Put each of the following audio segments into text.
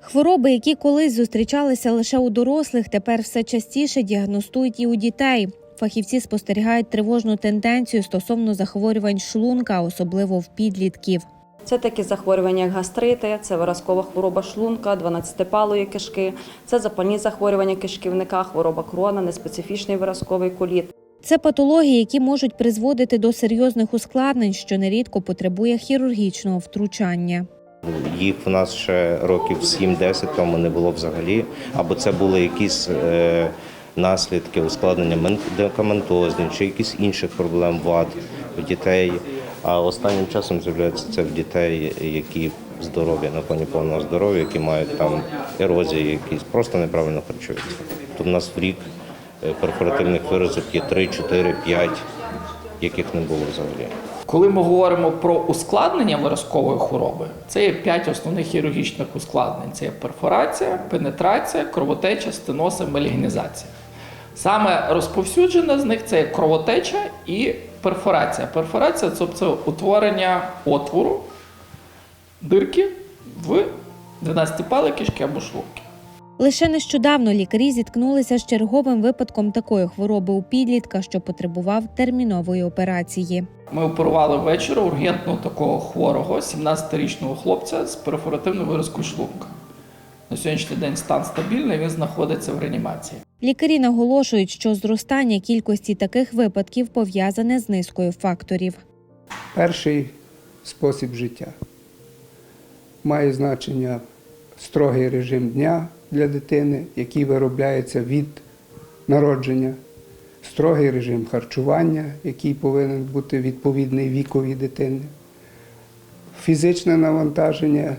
Хвороби, які колись зустрічалися лише у дорослих, тепер все частіше діагностують і у дітей. Фахівці спостерігають тривожну тенденцію стосовно захворювань шлунка, особливо в підлітків. Це такі захворювання, як гастрити, це виразкова хвороба шлунка, 12-палої кишки, це запальні захворювання кишківника, хвороба крона, неспецифічний виразковий коліт. Це патології, які можуть призводити до серйозних ускладнень, що нерідко потребує хірургічного втручання. Їх в нас ще років 7-10 тому не було взагалі, або це були якісь е, наслідки ускладнення медикаментозні чи якісь інших проблем вад в дітей. А останнім часом з'являється це в дітей, які здорові, на фоні повного здоров'я, які мають там ерозії, якісь просто неправильно харчуються. То в нас в рік е, перфоративних виразок є 3, 4, 5, яких не було взагалі. Коли ми говоримо про ускладнення виразкової хвороби, це є п'ять основних хірургічних ускладнень: це є перфорація, пенетрація, кровотеча, стеноз і мелігнізація. Саме розповсюджена з них це є кровотеча і перфорація. Перфорація це, утворення отвору дирки в 12-пали кишки або шлунки. Лише нещодавно лікарі зіткнулися з черговим випадком такої хвороби у підлітка, що потребував термінової операції. Ми оперували ввечері ургентно такого хворого 17-річного хлопця з перфоративною виразкою шлунка. На сьогоднішній день стан стабільний, він знаходиться в реанімації. Лікарі наголошують, що зростання кількості таких випадків пов'язане з низкою факторів. Перший спосіб життя має значення строгий режим дня для дитини, який виробляється від народження, строгий режим харчування, який повинен бути відповідний вікові дитини, фізичне навантаження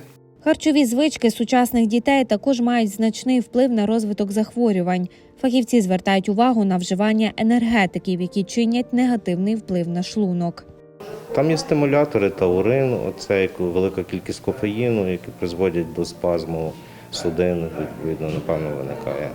Харчові звички сучасних дітей також мають значний вплив на розвиток захворювань. Фахівці звертають увагу на вживання енергетиків, які чинять негативний вплив на шлунок. Там є стимулятори таурин, оце велика кількість кофеїну, які призводять до спазму судин, відповідно, напевно, виникає.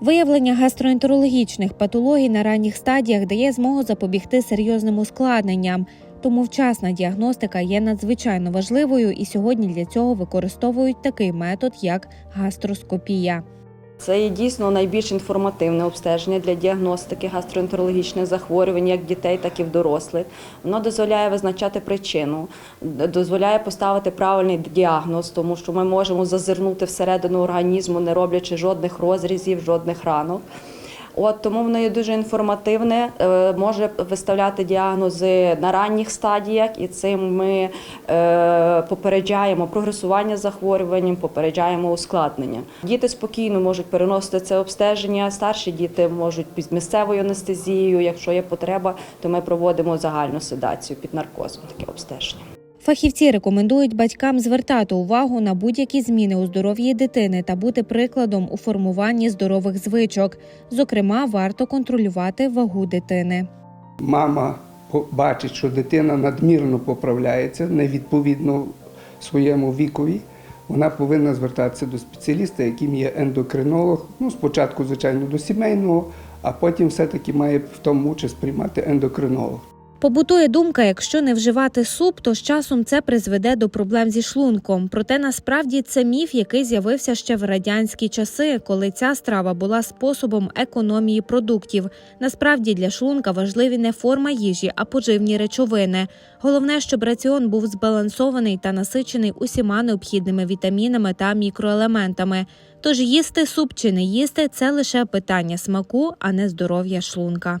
Виявлення гастроентерологічних патологій на ранніх стадіях дає змогу запобігти серйозним ускладненням. Тому вчасна діагностика є надзвичайно важливою, і сьогодні для цього використовують такий метод, як гастроскопія. Це є дійсно найбільш інформативне обстеження для діагностики гастроентерологічних захворювань, як дітей, так і в дорослих. Воно дозволяє визначати причину, дозволяє поставити правильний діагноз, тому що ми можемо зазирнути всередину організму, не роблячи жодних розрізів, жодних ранок. От тому воно є дуже інформативне, е, може виставляти діагнози на ранніх стадіях, і цим ми е, попереджаємо прогресування захворюванням, попереджаємо ускладнення. Діти спокійно можуть переносити це обстеження. Старші діти можуть під місцевою анестезією. Якщо є потреба, то ми проводимо загальну седацію під наркозом. Таке обстеження. Фахівці рекомендують батькам звертати увагу на будь-які зміни у здоров'ї дитини та бути прикладом у формуванні здорових звичок. Зокрема, варто контролювати вагу дитини. мама бачить, що дитина надмірно поправляється, невідповідно своєму вікові, вона повинна звертатися до спеціаліста, яким є ендокринолог. Ну, спочатку, звичайно, до сімейного, а потім все-таки має в тому участь приймати ендокринолог. Побутує думка, якщо не вживати суп, то з часом це призведе до проблем зі шлунком. Проте насправді це міф, який з'явився ще в радянські часи, коли ця страва була способом економії продуктів. Насправді для шлунка важливі не форма їжі, а поживні речовини. Головне, щоб раціон був збалансований та насичений усіма необхідними вітамінами та мікроелементами. Тож їсти суп чи не їсти це лише питання смаку, а не здоров'я шлунка.